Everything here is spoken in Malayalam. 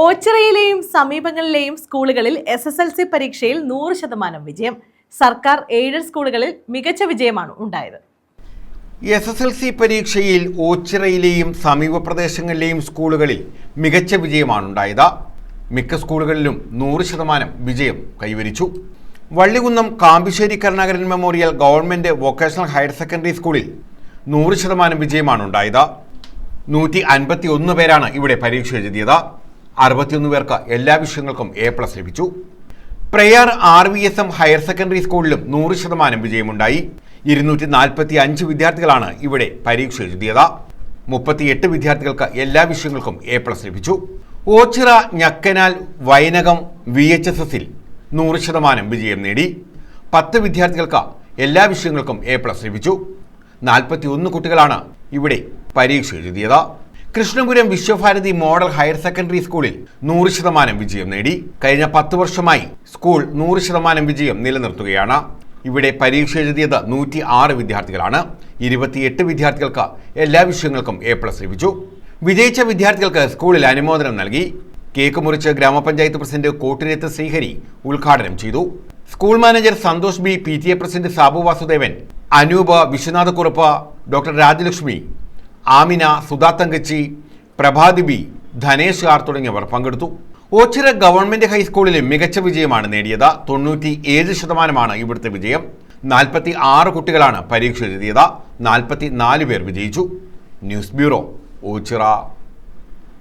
ഓച്ചിറയിലെയും സമീപങ്ങളിലെയും സ്കൂളുകളിൽ എസ് എസ് എൽ സി പരീക്ഷയിൽ നൂറ് ശതമാനം വിജയം. സർക്കാർ എയ്ഡഡ് സ്കൂളുകളിൽ മികച്ച വിജയമാണ് ഉണ്ടായത്. എസ് എസ് എൽ സി പരീക്ഷയിൽ ഓച്ചിറയിലെയും സമീപ പ്രദേശങ്ങളിലെയും സ്കൂളുകളിൽ മികച്ച വിജയമാണ് ഉണ്ടായത്. മിക്ക സ്കൂളുകളിലും നൂറ് ശതമാനം വിജയം കൈവരിച്ചു. Vallikunnam Kampissery Karunakaran memorial government vocational higher secondary സ്കൂളിൽ നൂറ് ശതമാനം വിജയമാണ് ഉണ്ടായത്. നൂറ്റി അൻപത്തി ഒന്ന് പേരാണ് ഇവിടെ പരീക്ഷ എഴുതിയത്. അറുപത്തിയൊന്ന് പേർക്ക് എല്ലാ വിഷയങ്ങൾക്കും എ പ്ലസ് ലഭിച്ചു. Prayar R V S M higher secondary സ്കൂളിലും നൂറ് ശതമാനം വിജയമുണ്ടായി. ഇരുന്നൂറ്റി നാൽപ്പത്തി അഞ്ച് വിദ്യാർത്ഥികളാണ് ഇവിടെ പരീക്ഷ എഴുതിയത്. മുപ്പത്തിയെട്ട് വിദ്യാർത്ഥികൾക്ക് എല്ലാ വിഷയങ്ങൾക്കും എ പ്ലസ് ലഭിച്ചു. Oachira Njakkanal Vainakam V H S എസിൽ നൂറ് ശതമാനം വിജയം നേടി. പത്ത് വിദ്യാർത്ഥികൾക്ക് എല്ലാ വിഷയങ്ങൾക്കും എ പ്ലസ് ലഭിച്ചു. നാൽപ്പത്തി ഒന്ന് കുട്ടികളാണ് ഇവിടെ പരീക്ഷ എഴുതിയത്. Krishnapuram Vishwabharathi model higher secondary സ്കൂളിൽ നൂറ് ശതമാനം വിജയം നേടി. കഴിഞ്ഞ പത്ത് വർഷമായി സ്കൂൾ നൂറ് ശതമാനം വിജയം നിലനിർത്തുകയാണ്. ഇവിടെ പരീക്ഷ എഴുതിയത് നൂറ്റി ആറ് വിദ്യാർത്ഥികളാണ്. ഇരുപത്തിയെട്ട് വിദ്യാർത്ഥികൾക്ക് എല്ലാ വിഷയങ്ങൾക്കും എ പ്ലസ് ലഭിച്ചു. വിജയിച്ച വിദ്യാർത്ഥികൾക്ക് സ്കൂളിൽ അനുമോദനം നൽകി. കേക്ക് മുറിച്ച് ഗ്രാമപഞ്ചായത്ത് പ്രസിഡന്റ് കോട്ടിരത്ത് ശ്രീഹരി ഉദ്ഘാടനം ചെയ്തു. School manager Santhosh B P T A president Sabu Vasudevan Anoop Viswanath Kurup doctor Rajalakshmi Amina Sudha Thankachi പ്രഭാദിബി Dhanesh R തുടങ്ങിയവർ പങ്കെടുത്തു. ഓച്ചിറ ഗവൺമെന്റ് ഹൈസ്കൂളിലെ മികച്ച വിജയമാണ് നേടിയത്. തൊണ്ണൂറ്റി ഏഴ് ശതമാനമാണ് ഇവിടുത്തെ വിജയം. നാൽപ്പത്തി ആറ് കുട്ടികളാണ് പരീക്ഷ എഴുതിയത്. നാൽപ്പത്തി നാല് പേർ വിജയിച്ചു. News bureau Oachira.